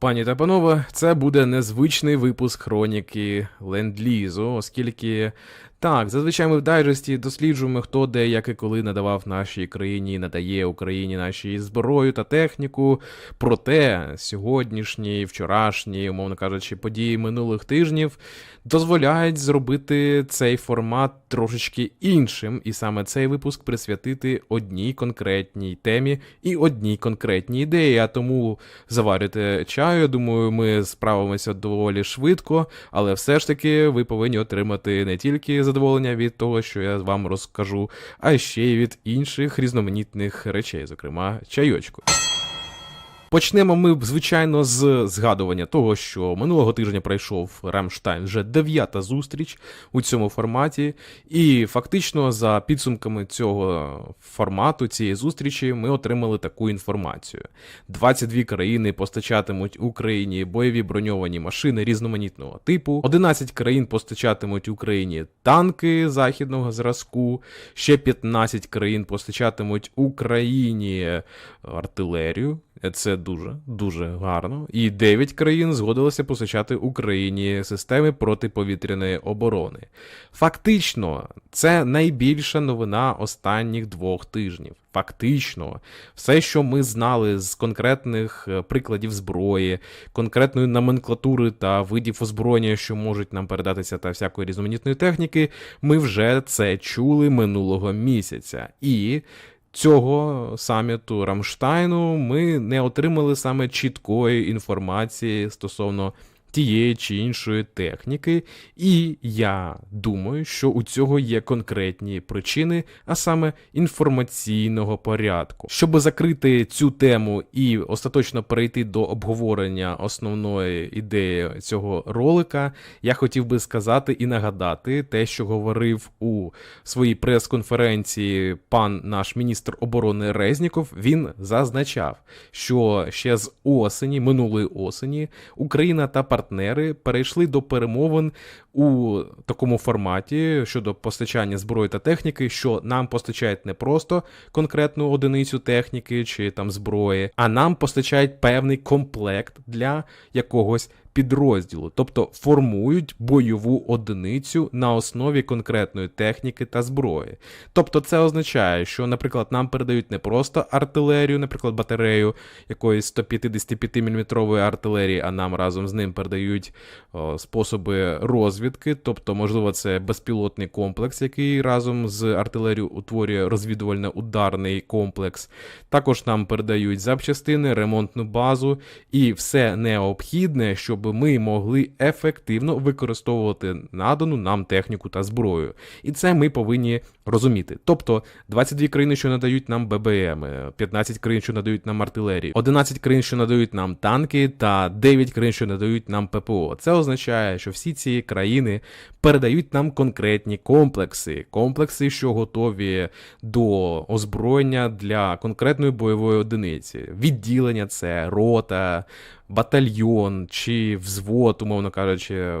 Пані та панове, це буде незвичний випуск хроніки ленд-лізу, оскільки так, зазвичай ми в дайджесті досліджуємо, хто де, як і коли надавав нашій країні, надає Україні нашій зброю та техніку. Проте сьогоднішні, вчорашні, умовно кажучи, події минулих тижнів дозволяють зробити цей формат трошечки іншим, і саме цей випуск присвятити одній конкретній темі і одній конкретній ідеї. А тому заварюйте чаю. Думаю, ми справимося доволі швидко, але все ж таки ви повинні отримати не тільки задоволення від того, що я вам розкажу, а ще й від інших різноманітних речей, зокрема чайочку. Почнемо ми, звичайно, з згадування того, що минулого тижня пройшов Рамштайн вже дев'ята зустріч у цьому форматі, і фактично за підсумками цього формату, цієї зустрічі, ми отримали таку інформацію: 22 країни постачатимуть Україні бойові броньовані машини різноманітного типу, 11 країн постачатимуть Україні танки західного зразку, ще 15 країн постачатимуть Україні артилерію. Це дуже дуже гарно. І 9 країн згодилися постачати Україні системи протиповітряної оборони. Фактично, це найбільша новина останніх двох тижнів. Фактично, все, що ми знали з конкретних е, прикладів зброї, конкретної номенклатури та видів озброєння, що можуть нам передатися та всякої різноманітної техніки, ми вже це чули минулого місяця. І цього саміту Рамштайну ми не отримали саме чіткої інформації стосовно тієї чи іншої техніки, і я думаю, що у цього є конкретні причини, а саме інформаційного порядку. Щоб закрити цю тему і остаточно перейти до обговорення основної ідеї цього ролика, я хотів би сказати і нагадати те, що говорив у своїй прес-конференції пан наш міністр оборони Резніков. Він зазначав, що ще з осені, минулої осені, Україна та партнери перейшли до перемовин у такому форматі щодо постачання зброї та техніки, що нам постачають не просто конкретну одиницю техніки чи там зброї, а нам постачають певний комплект для якогось підрозділу, тобто формують бойову одиницю на основі конкретної техніки та зброї. Тобто це означає, що, наприклад, нам передають не просто артилерію, наприклад, батарею якоїсь 155 мм артилерії, а нам разом з ним передають о, способи розвідки, тобто, можливо, це безпілотний комплекс, який разом з артилерією утворює розвідувально-ударний комплекс. Також нам передають запчастини, ремонтну базу і все необхідне, щоб ми могли ефективно використовувати надану нам техніку та зброю. І це ми повинні розуміти. Тобто 22 країни, що надають нам ББМ, 15 країн, що надають нам артилерію, 11 країн, що надають нам танки, та 9 країн, що надають нам ППО. Це означає, що всі ці країни передають нам конкретні комплекси, комплекси, що готові до озброєння для конкретної бойової одиниці. Відділення це рота. Батальйон чи взвод, умовно кажучи,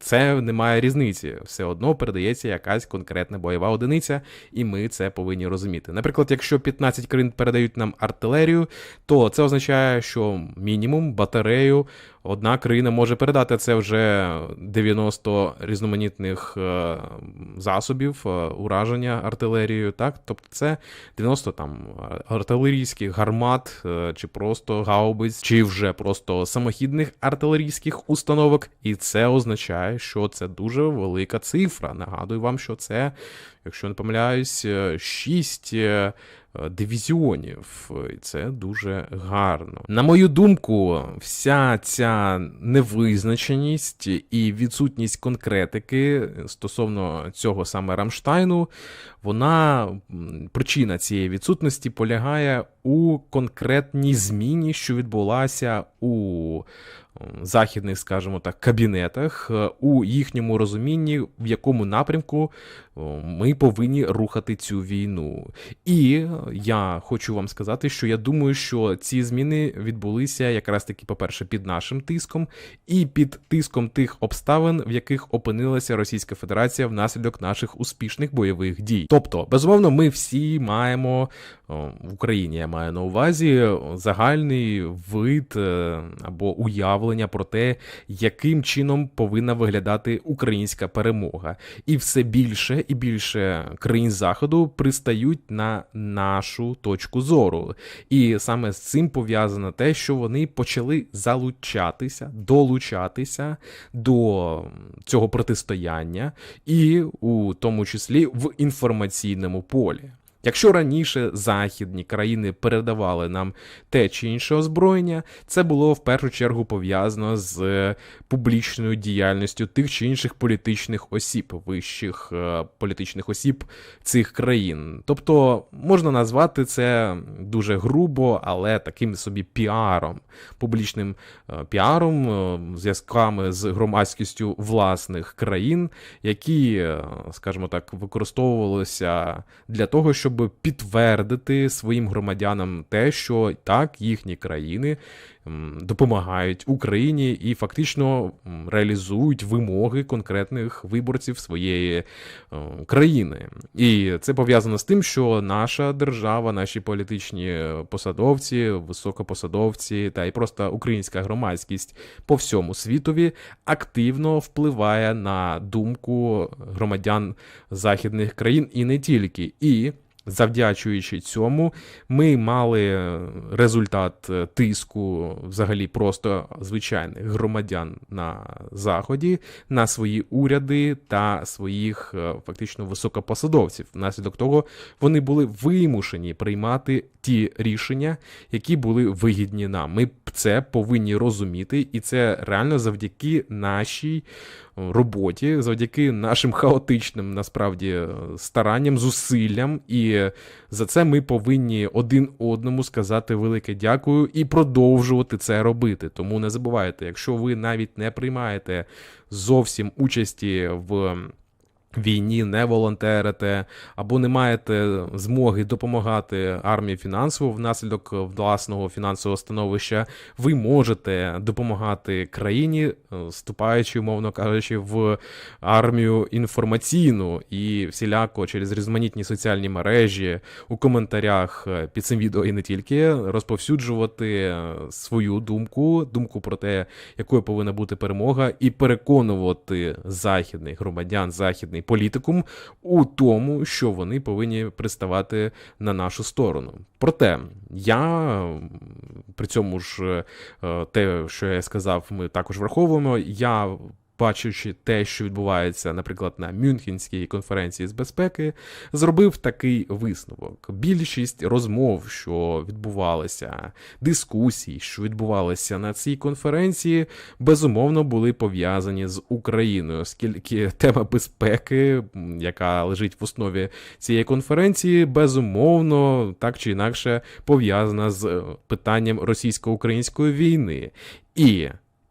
це не має різниці. Все одно передається якась конкретна бойова одиниця, і ми це повинні розуміти. Наприклад, якщо 15 країн передають нам артилерію, то це означає, що мінімум батарею одна країна може передати це вже 90 різноманітних е, засобів е, ураження артилерією. Так, тобто це 90 там артилерійських гармат, е, чи просто гаубиць, чи вже просто самохідних артилерійських установок. І це означає, що це дуже велика цифра. Нагадую вам, що це, якщо не помиляюсь, 6 дивізіонів, і це дуже гарно. На мою думку, вся ця невизначеність і відсутність конкретики стосовно цього саме Рамштайну, вона причина цієї відсутності полягає у конкретній зміні, що відбулася у західних, скажімо так, кабінетах е, у їхньому розумінні, в якому напрямку ми повинні рухати цю війну. І я хочу вам сказати, що я думаю, що ці зміни відбулися якраз таки, по-перше, під нашим тиском, і під тиском тих обставин, в яких опинилася Російська Федерація внаслідок наших успішних бойових дій. Тобто, безумовно, ми всі маємо в Україні, я маю на увазі загальний вид е, або уявлення про те, яким чином повинна виглядати українська перемога, і все більше і більше країн заходу пристають на нашу точку зору. І саме з цим пов'язано те, що вони почали залучатися, долучатися до цього протистояння, і у тому числі в інформаційному полі. Якщо раніше західні країни передавали нам те чи інше озброєння, це було в першу чергу пов'язано з публічною діяльністю тих чи інших політичних осіб, вищих е, політичних осіб цих країн. Тобто можна назвати це дуже грубо, але таким собі піаром, публічним е, піаром, е, зв'язками з громадськістю власних країн, які, е, скажімо так, використовувалися для того, щоб підтвердити своїм громадянам те, що так їхні країни допомагають Україні і фактично реалізують вимоги конкретних виборців своєї е, країни. І це пов'язано з тим, що наша держава, наші політичні посадовці, високопосадовці та й просто українська громадськість по всьому світові активно впливає на думку громадян західних країн і не тільки. І Завдячуючи цьому, ми мали результат е, тиску взагалі просто звичайних громадян на заході, на свої уряди та своїх е, фактично високопосадовців. Внаслідок того вони були вимушені приймати ті рішення, які були вигідні нам. Ми це повинні розуміти, і це реально завдяки нашій роботі, завдяки нашим хаотичним насправді старанням, зусиллям. І за це ми повинні один одному сказати велике дякую і продовжувати це робити. Тому не забувайте, якщо ви навіть не приймаєте зовсім участі в війні не волонтерите або не маєте змоги допомагати армії фінансово внаслідок власного фінансового становища, ви можете допомагати країні, е, вступаючи, умовно кажучи, в армію інформаційну і всіляко через різноманітні соціальні мережі у коментарях е, під цим відео і не тільки розповсюджувати е, свою думку, думку про те, якою повинна бути перемога, і переконувати західних громадян західних політикум у тому, що вони повинні приставати на нашу сторону. Проте я при цьому ж е, те, що я сказав, ми також враховуємо. Я бачачи те, що відбувається, наприклад, на Мюнхенській конференції з безпеки, зробив такий висновок. Більшість розмов, що відбувалися, дискусій, що відбувалися на цій конференції, безумовно були пов'язані з Україною, оскільки тема безпеки, яка лежить в основі цієї конференції, безумовно так чи інакше пов'язана з питанням російсько-української війни. І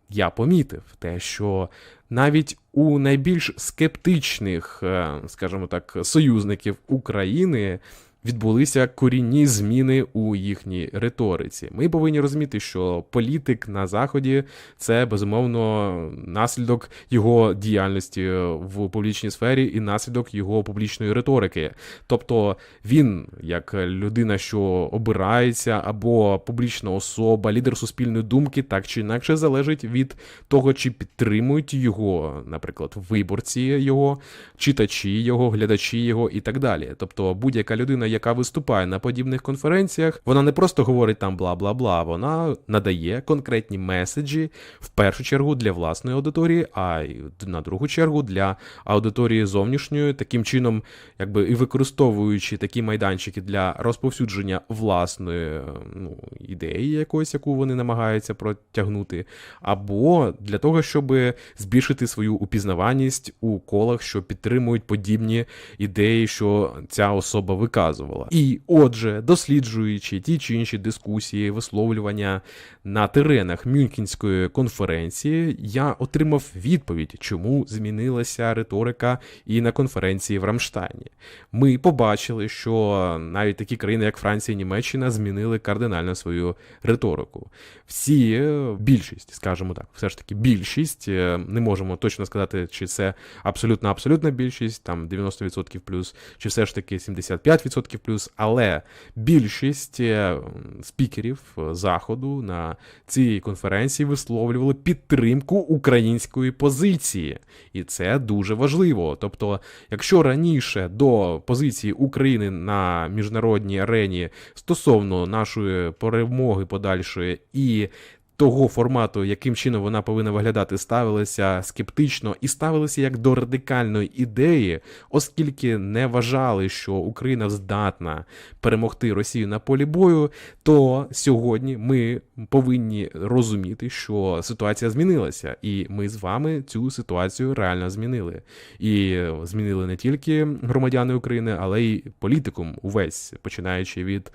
я помітив те, що навіть у найбільш скептичних, е, скажімо так, союзників України відбулися корінні зміни у їхній риториці. Ми повинні розуміти, що політик на заході це безумовно наслідок його діяльності в публічній сфері і наслідок його публічної риторики. Тобто він, як людина, що обирається, або публічна особа, лідер суспільної думки, так чи інакше залежить від того, чи підтримують його, наприклад, виборці його, читачі його, глядачі його і так далі. Тобто будь-яка людина, яка виступає на подібних конференціях, вона не просто говорить там бла бла бла, вона надає конкретні меседжі в першу чергу для власної аудиторії, а й на другу чергу для аудиторії зовнішньої, таким чином, якби і використовуючи такі майданчики для розповсюдження власної ну, ідеї, якоїсь, яку вони намагаються протягнути, або для того, щоб збільшити свою упізнаваність у колах, що підтримують подібні ідеї, що ця особа виказує. Нав'язувала. І отже, досліджуючи ті чи інші дискусії, висловлювання на теренах Мюнхенської конференції, я отримав відповідь, чому змінилася риторика і на конференції в Рамштайні. Ми побачили, що навіть такі країни, як Франція і Німеччина, змінили кардинально свою риторику. Всі, більшість, скажімо так, все ж таки більшість, е, не можемо точно сказати, чи це абсолютно абсолютна більшість, там 90% плюс, чи все ж таки 75% плюс, але більшість е, спікерів е, заходу на цій конференції висловлювали підтримку української позиції, і це дуже важливо. Тобто, якщо раніше до позиції України на міжнародній арені стосовно нашої перемоги подальшої і того формату, яким чином вона повинна виглядати, ставилися скептично і ставилися як до радикальної ідеї, оскільки не вважали, що Україна здатна перемогти Росію на полі бою, то сьогодні ми повинні розуміти, що ситуація змінилася, і ми з вами цю ситуацію реально змінили. І змінили не тільки громадяни України, але й політикум увесь, починаючи від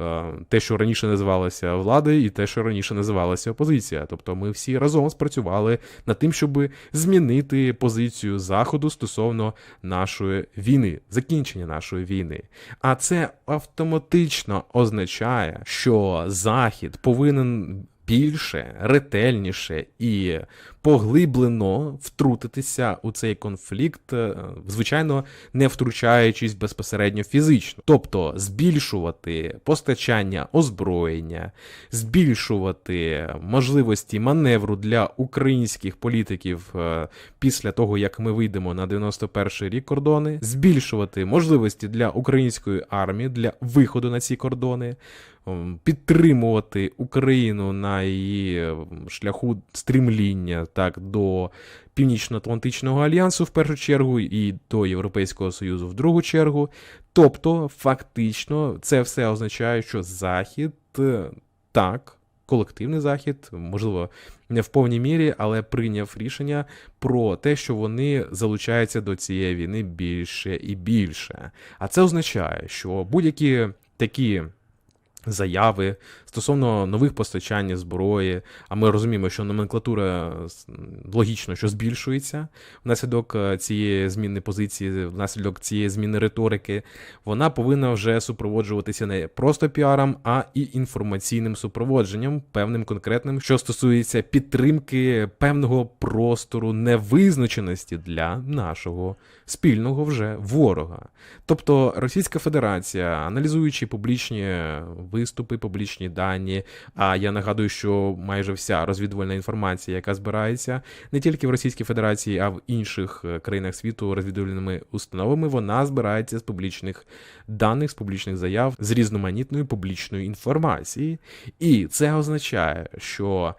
е, те, що раніше називалося владою, і те, що раніше називалося опозиція. Тобто ми всі разом спрацювали над тим, щоб змінити позицію Заходу стосовно нашої війни, закінчення нашої війни. А це автоматично означає, що Захід повинен. Більше, ретельніше і поглиблено втрутитися у цей конфлікт, е, звичайно, не втручаючись безпосередньо фізично, тобто збільшувати постачання озброєння, збільшувати можливості маневру для українських політиків е, після того, як ми вийдемо на 91-й рік кордони, збільшувати можливості для української армії для виходу на ці кордони. Підтримувати Україну на її шляху стрімління так до Північно-Атлантичного альянсу в першу чергу і до Європейського Союзу в другу чергу. Тобто, фактично, це все означає, що Захід е, так, колективний захід, можливо, не в повній мірі, але прийняв рішення про те, що вони залучаються до цієї війни більше і більше. А це означає, що будь-які такі. Заяви стосовно нових постачань зброї, а ми розуміємо, що номенклатура логічно, що збільшується внаслідок е, цієї зміни позиції, внаслідок цієї зміни риторики, вона повинна вже супроводжуватися не просто піаром, а і інформаційним супроводженням, певним конкретним, що стосується підтримки певного простору невизначеності для нашого спільного вже ворога. Тобто Російська Федерація, аналізуючи публічні виступи, публічні дані, а я нагадую, що майже вся розвідувальна інформація, яка збирається не тільки в Російській Федерації, а в інших е, країнах світу розвідувальними установами, вона збирається з публічних даних, з публічних заяв, з різноманітної публічної інформації. І це означає, що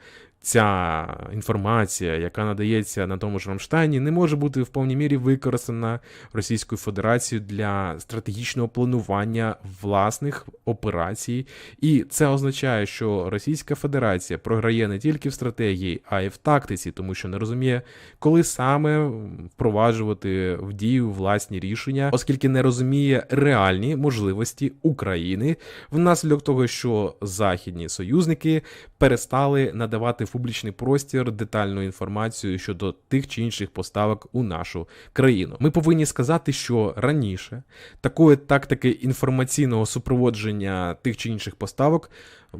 ця інформація, яка надається на тому ж Рамштайні, не може бути в повній мірі використана Російською Федерацією для стратегічного планування власних операцій. І це означає, що Російська Федерація програє не тільки в стратегії, а й в тактиці, тому що не розуміє, коли саме впроваджувати в дію власні рішення, оскільки не розуміє реальні можливості України внаслідок того, що західні союзники перестали надавати в публічний простір детальну інформацію щодо тих чи інших поставок у нашу країну. Ми повинні сказати, що раніше такої тактики інформаційного супроводження тих чи інших поставок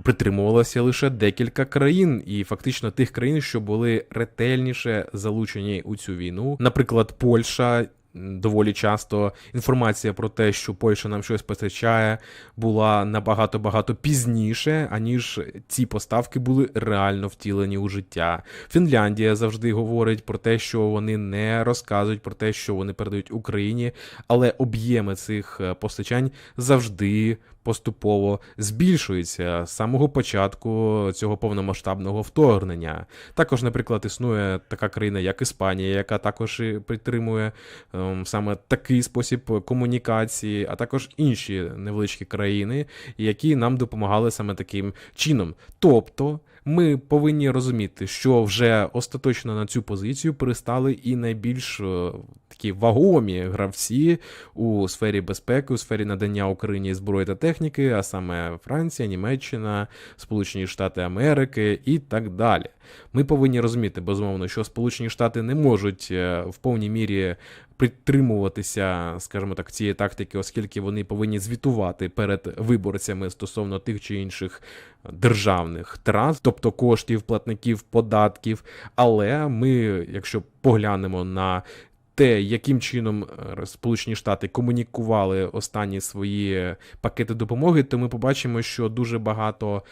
притримувалося лише декілька країн, і фактично тих країн, що були ретельніше залучені у цю війну, наприклад, Польща. Доволі часто інформація про те, що Польща нам щось постачає, була набагато багато пізніше, аніж ці поставки були реально втілені у життя. Фінляндія завжди говорить про те, що вони не розказують про те, що вони передають Україні, але об'єми цих е, постачань завжди поступово збільшуються з самого початку цього повномасштабного вторгнення. Також, наприклад, існує така країна, як Іспанія, яка також підтримує ем, саме такий спосіб комунікації, а також інші невеличкі країни, які нам допомагали саме таким чином. Тобто ми повинні розуміти, що вже остаточно на цю позицію пристали і найбільш е, такі вагомі гравці у сфері безпеки, у сфері надання Україні зброї та техніки, а саме Франція, Німеччина, Сполучені Штати Америки і так далі. Ми повинні розуміти, безумовно, що Сполучені Штати не можуть е, в повній мірі притримуватися, скажімо так, цієї тактики, оскільки вони повинні звітувати перед виборцями стосовно тих чи інших державних трат, тобто коштів, платників, податків. Але ми, якщо поглянемо на те, яким чином е, Сполучені Штати комунікували останні свої пакети допомоги, то ми побачимо, що дуже багато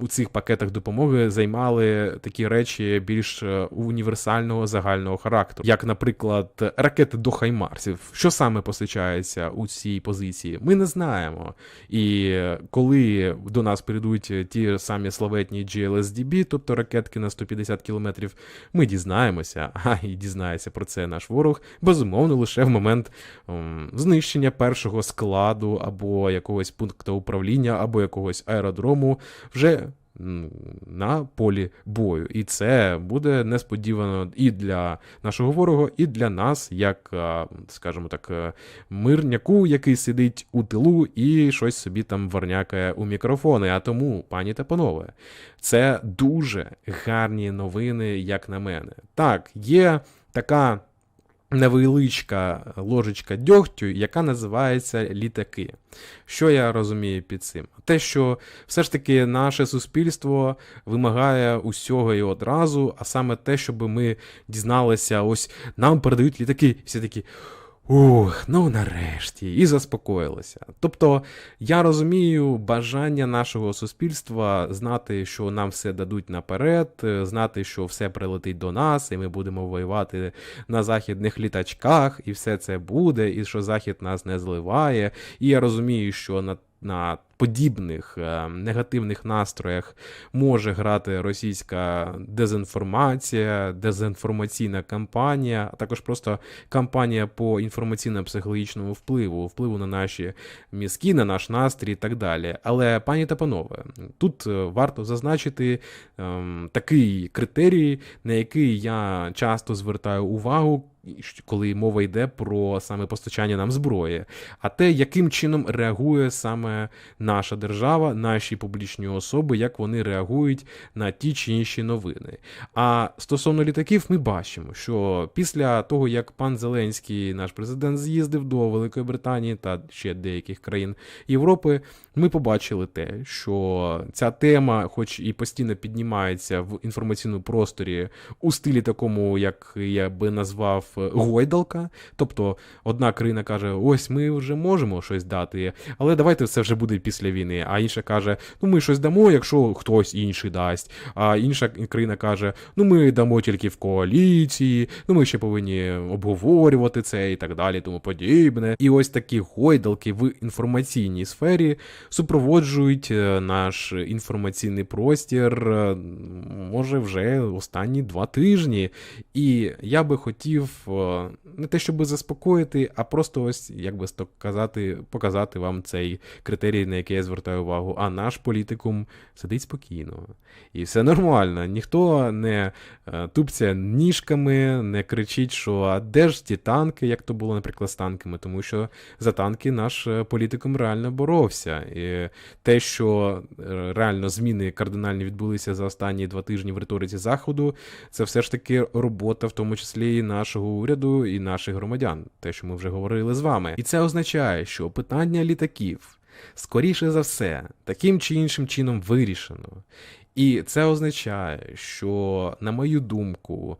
у цих пакетах допомоги займали такі речі більш е, універсального загального характеру, як, наприклад, ракети до Хаймарсів. Що саме постачається у цій позиції? Ми не знаємо. І коли до нас прийдуть ті самі славетні GLSDB, тобто ракетки на 150 кілометрів, ми дізнаємося, а і дізнається про це наш ворог, безумовно, лише в момент ом, знищення першого складу або якогось пункту управління, або якогось аеродрому вже на полі бою. І це буде несподівано і для нашого ворога, і для нас, як, скажімо так, мирняку, який сидить у тилу і щось собі там варнякає у мікрофони. А тому, пані та панове, це дуже гарні новини, як на мене. Так, є така невеличка ложечка дьогтю, яка називається літаки. Що я розумію під цим? Те, що все ж таки наше суспільство вимагає усього і одразу, а саме те, щоб ми дізналися, ось нам передають літаки, всі такі. Ух, ну нарешті, і заспокоїлися. Тобто я розумію бажання нашого суспільства знати, що нам все дадуть наперед, знати, що все прилетить до нас, і ми будемо воювати на західних літачках, і все це буде, і що Захід нас не зливає. І я розумію, що на на подібних е, негативних настроях може грати російська дезінформація, дезінформаційна кампанія, а також просто кампанія по інформаційно-психологічному впливу, впливу на наші мізки, на наш настрій і так далі. Але, пані та панове, тут е, варто зазначити ем, такий критерій, на який я часто звертаю увагу коли мова йде про саме постачання нам зброї, а те, яким чином реагує саме наша держава, наші публічні особи, як вони реагують на ті чи інші новини. А стосовно літаків, ми бачимо, що після того, як пан Зеленський, наш президент, з'їздив до Великої Британії та ще деяких країн Європи, ми побачили те, що ця тема, хоч і постійно піднімається в інформаційному просторі у стилі такому, як я би назвав гойдалка. Тобто одна країна каже, ось ми вже можемо щось дати, але давайте це вже буде після війни. А інша каже, ну ми щось дамо, якщо хтось інший дасть. А інша країна каже, ну ми дамо тільки в коаліції, ну ми ще повинні обговорювати це і так далі, тому подібне. І ось такі гойдалки в інформаційній сфері супроводжують е, наш інформаційний простір, е, може, вже останні два тижні. І я би хотів е, не те, щоб заспокоїти, а просто ось, як би казати, показати вам цей критерій, на який я звертаю увагу. А наш політикум сидить спокійно. І все нормально. Ніхто не тупця ніжками, не кричить, що а де ж ті танки, як то було, наприклад, з танками, тому що за танки наш політикум реально боровся. І те, що е, реально зміни кардинальні відбулися за останні два тижні в риториці заходу, це все ж таки робота, в тому числі і нашого уряду, і наших громадян, те, що ми вже говорили з вами. І це означає, що питання літаків. Скоріше за все, таким чи іншим чином вирішено. І це означає, що, на мою думку,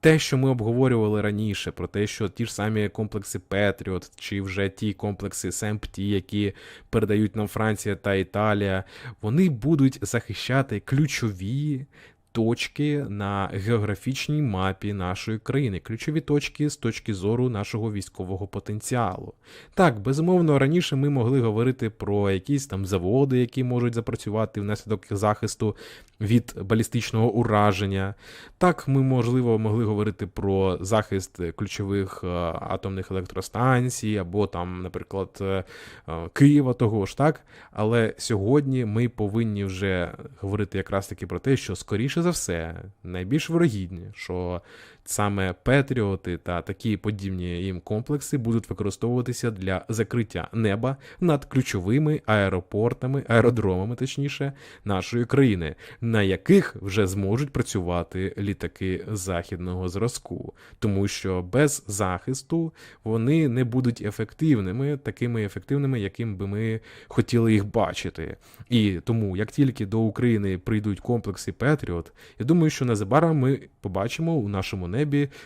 те, що ми обговорювали раніше, про те, що ті ж самі комплекси Петріот, чи вже ті комплекси СМПТ, які передають нам Франція та Італія, вони будуть захищати ключові точки на географічній мапі нашої країни, ключові точки з точки зору нашого військового потенціалу. Так, безумовно, раніше ми могли говорити про якісь там заводи, які можуть запрацювати внаслідок захисту від балістичного ураження. Так, ми, можливо, могли говорити про захист ключових е, атомних електростанцій, або там, наприклад, е, е, Києва того ж, так. Але сьогодні ми повинні вже говорити якраз таки про те, що скоріше за все, найбільш вирогідні, що саме Петріоти та такі подібні їм комплекси будуть використовуватися для закриття неба над ключовими аеропортами, аеродромами, точніше, нашої країни, на яких вже зможуть працювати літаки західного зразку, тому що без захисту вони не будуть ефективними, такими ефективними, яким би ми хотіли їх бачити. І тому, як тільки до України прийдуть комплекси Петріот, я думаю, що незабаром ми побачимо у нашому небі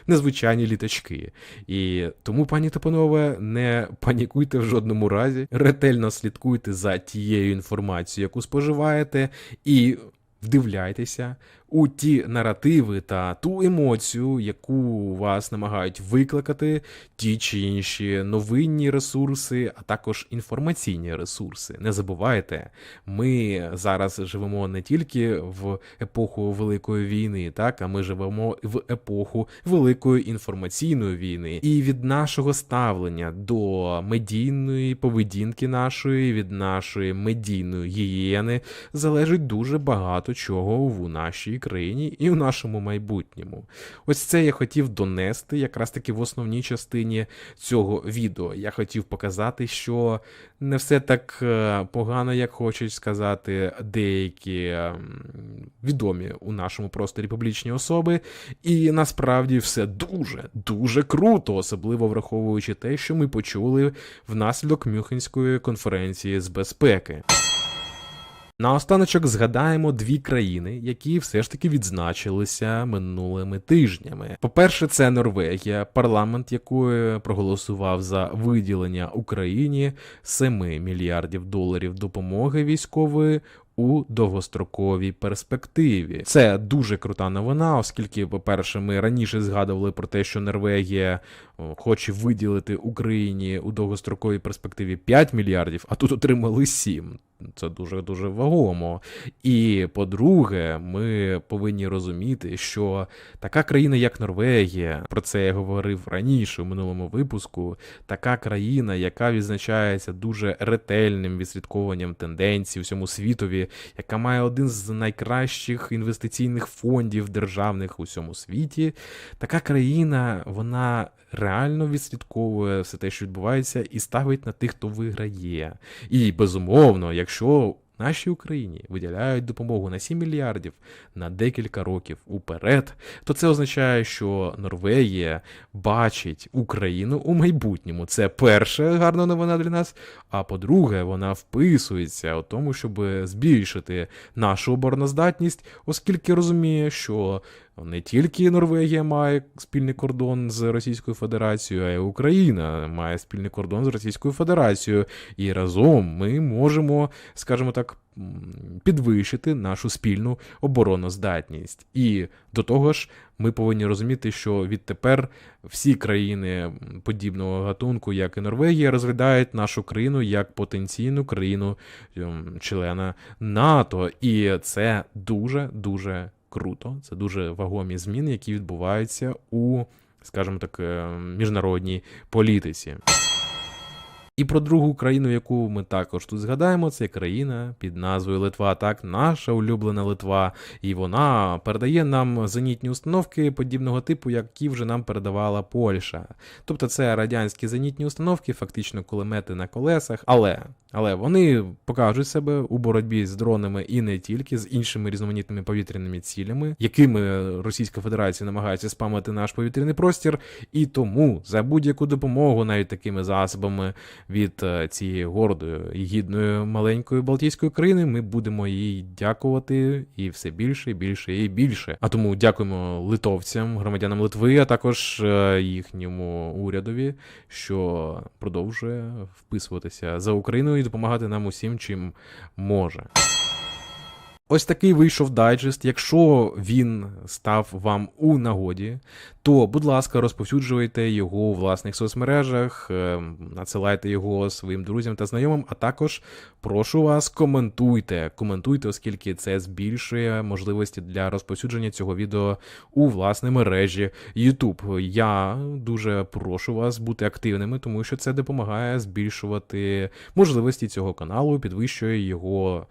незвичайні літачки. І тому, пані та панове, не панікуйте в жодному разі, ретельно слідкуйте за тією інформацією, яку споживаєте, і вдивляйтеся у ті наративи та ту емоцію, яку вас намагають викликати ті чи інші новинні ресурси, а також інформаційні ресурси. Не забувайте, ми зараз живемо не тільки в епоху Великої війни, так а ми живемо в епоху Великої інформаційної війни. І від нашого ставлення до медійної поведінки нашої, від нашої медійної гігієни залежить дуже багато чого в нашій країні і в нашому майбутньому. Ось це я хотів донести якраз таки в основній частині цього відео. Я хотів показати, що не все так е, погано, як хочуть сказати деякі ем, відомі у нашому просторі публічні особи. І насправді все дуже дуже круто, особливо враховуючи те, що ми почули внаслідок Мюнхенської конференції з безпеки. Наостаночок згадаємо дві країни, які все ж таки відзначилися минулими тижнями. По-перше, це Норвегія, парламент якої проголосував за виділення Україні 7 мільярдів доларів допомоги військової. У довгостроковій перспективі це дуже крута новина, оскільки, по-перше, ми раніше згадували про те, що Норвегія хоче виділити Україні у довгостроковій перспективі 5 мільярдів, а тут отримали 7. Це дуже дуже вагомо. І по-друге, ми повинні розуміти, що така країна, як Норвегія, про це я говорив раніше у минулому випуску. Така країна, яка відзначається дуже ретельним відслідковуванням тенденцій у всьому світові, яка має один з найкращих інвестиційних фондів державних у всьому світі. Така країна, вона реально відслідковує все те, що відбувається, і ставить на тих, хто виграє. І безумовно, якщо нашій Україні виділяють допомогу на 7 мільярдів на декілька років уперед, то це означає, що Норвегія бачить Україну у майбутньому. Це перша гарна новина для нас. А по-друге, вона вписується у тому, щоб збільшити нашу обороноздатність, оскільки розуміє, що не тільки Норвегія має спільний кордон з Російською Федерацією, а й Україна має спільний кордон з Російською Федерацією. І разом ми можемо, скажімо так, підвищити нашу спільну обороноздатність. І до того ж, ми повинні розуміти, що відтепер всі країни подібного гатунку, як і Норвегія, розглядають нашу країну як потенційну країну члена НАТО. І це дуже дуже круто. Це дуже вагомі зміни, які відбуваються у, скажімо так, е, міжнародній політиці. І про другу країну, яку ми також тут згадаємо, це країна під назвою Литва. Так, наша улюблена Литва, і вона передає нам зенітні установки подібного типу, які вже нам передавала Польща. Тобто це радянські зенітні установки, фактично кулемети на колесах, але але вони покажуть себе у боротьбі з дронами і не тільки з іншими різноманітними повітряними цілями, якими Російська Федерація намагається спамити наш повітряний простір. І тому за будь-яку допомогу, навіть такими засобами від е, цієї гордої і гідної маленької Балтійської країни, ми будемо їй дякувати і все більше, і більше і більше. А тому дякуємо литовцям, громадянам Литви, а також е, їхньому урядові, що продовжує вписуватися за Україною допомагати нам усім, чим може. Ось такий вийшов дайджест. Якщо він став вам у нагоді, то, будь ласка, розповсюджуйте його у власних соцмережах, е, надсилайте його своїм друзям та знайомим, а також прошу вас, коментуйте. Коментуйте, оскільки це збільшує можливості для розповсюдження цього відео у власній мережі YouTube. Я дуже прошу вас бути активними, тому що це допомагає збільшувати можливості цього каналу, підвищує його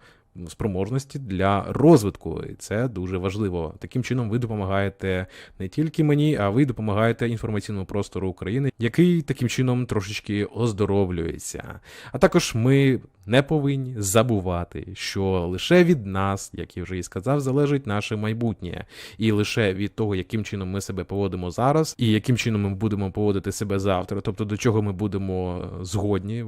спроможності для розвитку. І це дуже важливо. Таким чином, ви допомагаєте не тільки мені, а ви допомагаєте інформаційному простору України, який таким чином трошечки оздоровлюється. А також ми не повинні забувати, що лише від нас, як я вже і сказав, залежить наше майбутнє, і лише від того, яким чином ми себе поводимо зараз, і яким чином ми будемо поводити себе завтра, тобто до чого ми будемо згодні,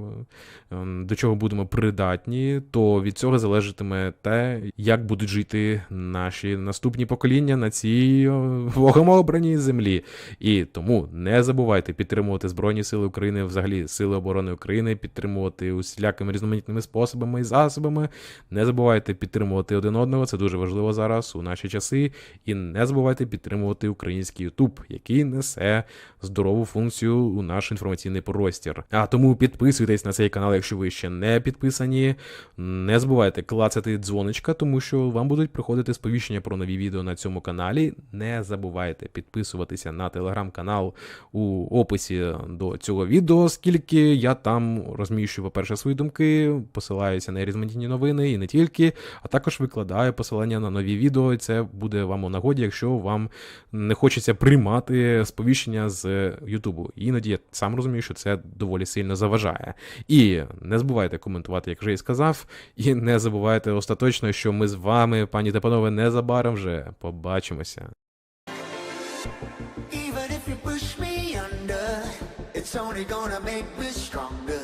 ем, до чого будемо придатні, то від цього залежатиме те, як будуть жити наші наступні покоління на цій богомобраній землі. І тому не забувайте підтримувати Збройні Сили України, взагалі Сили оборони України, підтримувати усілякими різноманітними способами і засобами. Не забувайте підтримувати один одного, це дуже важливо зараз у наші часи. І не забувайте підтримувати український YouTube, який несе здорову функцію у наш інформаційний простір. А тому підписуйтесь на цей канал, якщо ви ще не підписані. Не забувайте клацати дзвоничка, тому що вам будуть приходити сповіщення про нові відео на цьому каналі. Не забувайте підписуватися на телеграм-канал у описі до цього відео, оскільки я там розміщую, по-перше, свої думки, посилаюся на різноманітні новини і не тільки, а також викладаю посилання на нові відео. І це буде вам у нагоді, якщо вам не хочеться приймати сповіщення з Ютубу. Іноді я сам розумію, що це доволі сильно заважає. І не забувайте коментувати, як вже і сказав. І не забувайте остаточно, що ми з вами, пані та панове, незабаром вже побачимося. Even if you push me under, it's only gonna make me stronger.